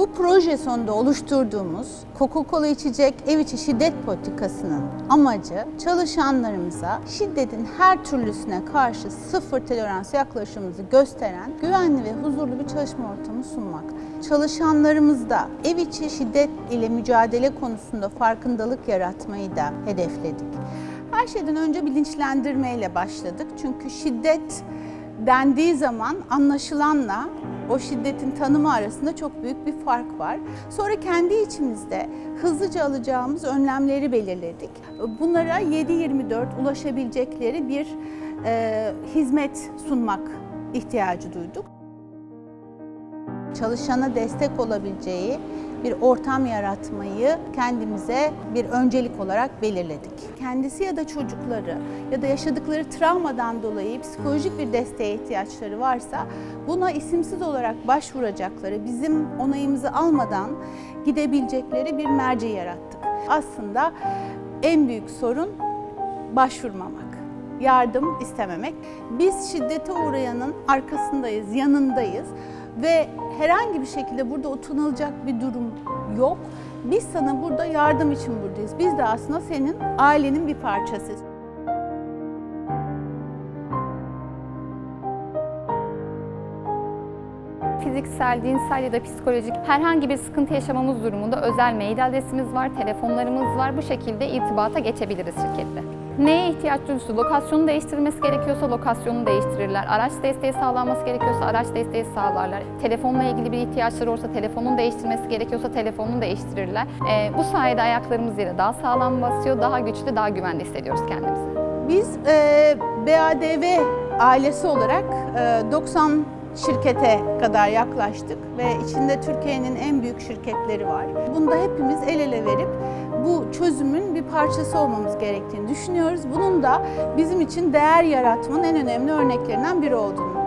Bu proje sonunda oluşturduğumuz Coca-Cola içecek ev içi şiddet politikasının amacı çalışanlarımıza şiddetin her türlüsüne karşı sıfır tolerans yaklaşımımızı gösteren güvenli ve huzurlu bir çalışma ortamı sunmak. Çalışanlarımızda ev içi şiddet ile mücadele konusunda farkındalık yaratmayı da hedefledik. Her şeyden önce bilinçlendirmeyle başladık. Çünkü şiddet dendiği zaman anlaşılanla o şiddetin tanımı arasında çok büyük bir fark var. Sonra kendi içimizde hızlıca alacağımız önlemleri belirledik. Bunlara 7-24 ulaşabilecekleri bir e, hizmet sunmak ihtiyacı duyduk. Çalışana destek olabileceği bir ortam yaratmayı kendimize bir öncelik olarak belirledik. Kendisi ya da çocukları ya da yaşadıkları travmadan dolayı psikolojik bir desteğe ihtiyaçları varsa buna isimsiz olarak başvuracakları, bizim onayımızı almadan gidebilecekleri bir merci yarattık. Aslında en büyük sorun başvurmamak yardım istememek. Biz şiddete uğrayanın arkasındayız, yanındayız ve herhangi bir şekilde burada utanılacak bir durum yok. Biz sana burada yardım için buradayız. Biz de aslında senin ailenin bir parçasıyız. Fiziksel, dinsel ya da psikolojik herhangi bir sıkıntı yaşamamız durumunda özel mail adresimiz var, telefonlarımız var. Bu şekilde irtibata geçebiliriz şirketle. Neye ihtiyaç duyulursa, lokasyonu değiştirilmesi gerekiyorsa lokasyonu değiştirirler. Araç desteği sağlanması gerekiyorsa araç desteği sağlarlar. Telefonla ilgili bir ihtiyaçları olursa telefonun değiştirilmesi gerekiyorsa telefonunu değiştirirler. Ee, bu sayede ayaklarımız yere daha sağlam basıyor, daha güçlü, daha güvende hissediyoruz kendimizi. Biz e, BADV ailesi olarak e, 90 şirkete kadar yaklaştık ve içinde Türkiye'nin en büyük şirketleri var. Bunda hepimiz el ele verip bu çözümün bir parçası olmamız gerektiğini düşünüyoruz. Bunun da bizim için değer yaratmanın en önemli örneklerinden biri olduğunu